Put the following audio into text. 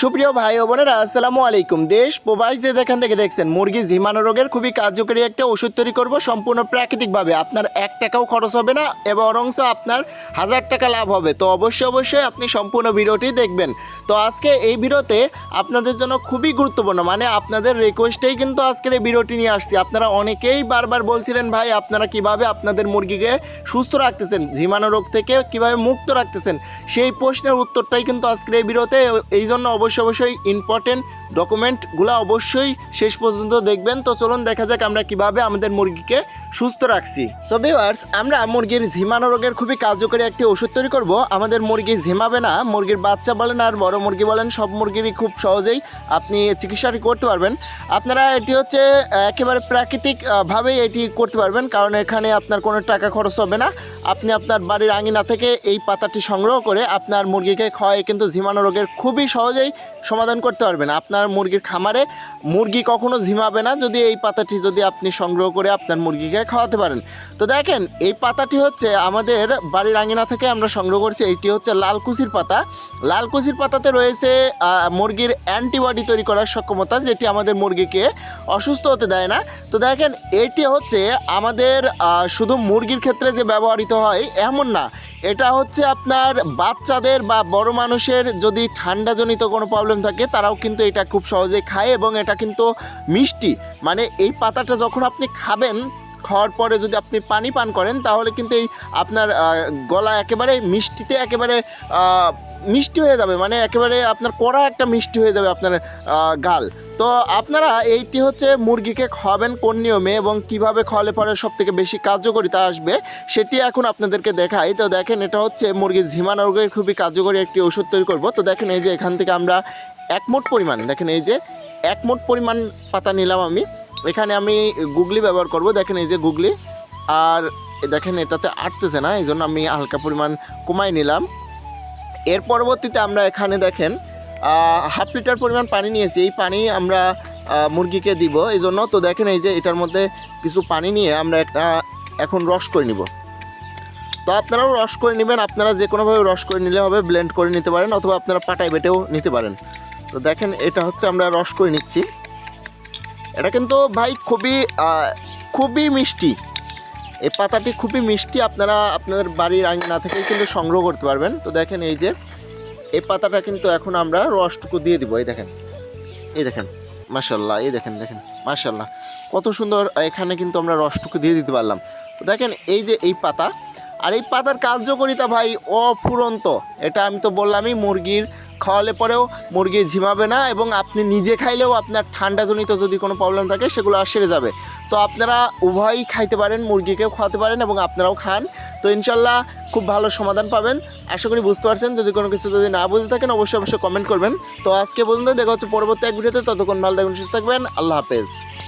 সুপ্রিয় ভাই ও বোনেরা, আসসালামু আলাইকুম। দেশ, প্রবাস যে যেখান থেকে দেখছেন, মুরগি ঝিমানো রোগের খুবই কার্যকরী একটা ওষুধ তৈরি করব সম্পূর্ণ প্রাকৃতিকভাবে। আপনার এক টাকাও খরচ হবে না এবং বরংস আপনার হাজার টাকা লাভ হবে। তো অবশ্যই অবশ্যই আপনি সম্পূর্ণ ভিডিওটি দেখবেন। তো আজকে এই ভিডিওতে আপনাদের জন্য খুবই গুরুত্বপূর্ণ মানে আপনাদের রিকোয়েস্টেই কিন্তু আজকের এই ভিডিওটি নিয়ে আসছি। আপনারা অনেকেই বারবার বলছিলেন, ভাই, আপনারা কীভাবে আপনাদের মুরগিকে সুস্থ রাখতেছেন? ঝিমানো রোগ থেকে কীভাবে মুক্ত রাখতেছেন? সেই প্রশ্নের উত্তরটাই কিন্তু আজকের এই ভিডিওতে, এই জন্য অবশ্যই অবশ্যই ইম্পর্টেন্ট ডকুমেন্টগুলো অবশ্যই শেষ পর্যন্ত দেখবেন। তো চলুন দেখা যাক আমরা কীভাবে আমাদের মুরগিকে সুস্থ রাখছি। সো ভিউয়ার্স আমরা মুরগির ঝিমানো রোগের খুবই কার্যকরী একটি ওষুধ তৈরি করব। আমাদের মুরগি ঝিমাবে না মুরগির বাচ্চা বলেন আর বড় মুরগি বলেন সব মুরগিরই খুব সহজেই আপনি চিকিৎসাটি করতে পারবেন। আপনারা এটি হচ্ছে একেবারে প্রাকৃতিক আহ, ভাবেই এটি করতে পারবেন কারণ এখানে আপনার কোনো টাকা খরচ হবে না। আপনি আপনার বাড়ির আঙিনা থেকে এই পাতাটি সংগ্রহ করে আপনার মুরগিকে খাওয়াই কিন্তু ঝিমানো রোগের খুবই সহজেই সমাধান করতে পারবেন। আপনার মুরগির খামারে মুরগি কখনো ঝিমাবে না, যদি এই পাতাটি যদি আপনি সংগ্রহ করে আপনার মুরগিকে খাওয়াতে পারেন। তো দেখেন, এই পাতাটি হচ্ছে আমাদের বাড়ির আঙিনা থেকে আমরা সংগ্রহ করছি, এইটি হচ্ছে লালকুচির পাতা। লালকুচির পাতাতে রয়েছে মুরগির অ্যান্টিবডি তৈরি করার সক্ষমতা, যেটি আমাদের মুরগিকে অসুস্থ হতে দেয় না। তো দেখেন, এটি হচ্ছে আমাদের শুধু মুরগির ক্ষেত্রে যে ব্যবহৃত হয় এমন না, এটা হচ্ছে আপনার বাচ্চাদের বা বড় মানুষের যদি ঠান্ডাজনিত কোনো প্রবলেম থাকে, তারাও কিন্তু এটা খুব সহজে খায় এবং এটা কিন্তু মিষ্টি। মানে এই পাতাটা যখন আপনি খাবেন, খাওয়ার পরে যদি আপনি পানি পান করেন, তাহলে কিন্তু এই আপনার গলা একেবারে মিষ্টিতে একেবারে মিষ্টি হয়ে যাবে মানে একেবারে আপনার কড়া একটা মিষ্টি হয়ে যাবে আপনার গাল। তো আপনারা এইটি হচ্ছে মুরগিকে খাওয়াবেন কোন নিয়মে এবং কীভাবে খাওয়ালে পরে সব থেকে বেশি কার্যকরিতা আসবে, সেটি এখন আপনাদেরকে দেখাই। তো দেখেন এটা হচ্ছে মুরগির ঝিমানো রোগের খুবই কার্যকরী একটি ওষুধ তৈরি করব। তো দেখেন এই যে এখান থেকে আমরা একমোট পরিমাণ, দেখেন এই যে একমোট পরিমাণ পাতা নিলাম আমি। এখানে আমি গুগলি ব্যবহার করব, দেখেন এই যে গুগলি। আর দেখেন এটাতে আটতেছে না এই জন্য আমি হালকা পরিমাণ কমাই নিলাম। এর পরবর্তীতে আমরা এখানে দেখেন হাফ লিটার পরিমাণ পানি নিয়েছি। এই পানি আমরা মুরগিকে দিব। এই জন্য তো দেখেন এই যে এটার মধ্যে কিছু পানি নিয়ে আমরা একটা, এখন রস করে নিব। তো আপনারাও রস করে নেবেন। আপনারা যে কোনোভাবে রস করে নিলে হবে ব্লেন্ড করে নিতে পারেন অথবা আপনারা পাটায় বেটেও নিতে পারেন। তো দেখেন, এটা হচ্ছে আমরা রস করে নিচ্ছি। এটা কিন্তু ভাই খুবই খুবই মিষ্টি। এই পাতাটি খুবই মিষ্টি, আপনারা আপনাদের বাড়ির আঙিনা থেকেই কিন্তু সংগ্রহ করতে পারবেন। তো দেখেন এই যে, এই পাতাটা কিন্তু এখন আমরা রসটুকু দিয়ে দিব, এই দেখেন। এই দেখেন মাশাল্লাহ এই দেখেন দেখেন মাশাল্লাহ কত সুন্দর এখানে কিন্তু আমরা রসটুকু দিয়ে দিতে পারলাম। তো দেখেন এই যে, এই পাতা, আর এই পাতার কার্যকরিতা ভাই অফুরন্ত। এটা আমি তো বললামই, মুরগির খাওয়ালে পরেও মুরগি ঝিমাবে না এবং আপনি নিজে খাইলেও আপনার ঠান্ডাজনিত যদি কোনো প্রবলেম থাকে, সেগুলো আর সেরে যাবে। তো আপনারা উভয়ই খাইতে পারেন, মুরগিকেও খাওয়াতে পারেন এবং আপনারাও খান। তো ইনশাল্লাহ খুব ভালো সমাধান পাবেন। আশা করি বুঝতে পারছেন। যদি কোনো কিছু যদি না বুঝে থাকেন, অবশ্যই অবশ্যই কমেন্ট করবেন। তো আজকে পর্যন্ত দেখা হচ্ছে পরবর্তী এক ভিডিওতে। ততক্ষণ ভালো থাকবেন, সুস্থ থাকবেন। আল্লাহ হাফেজ।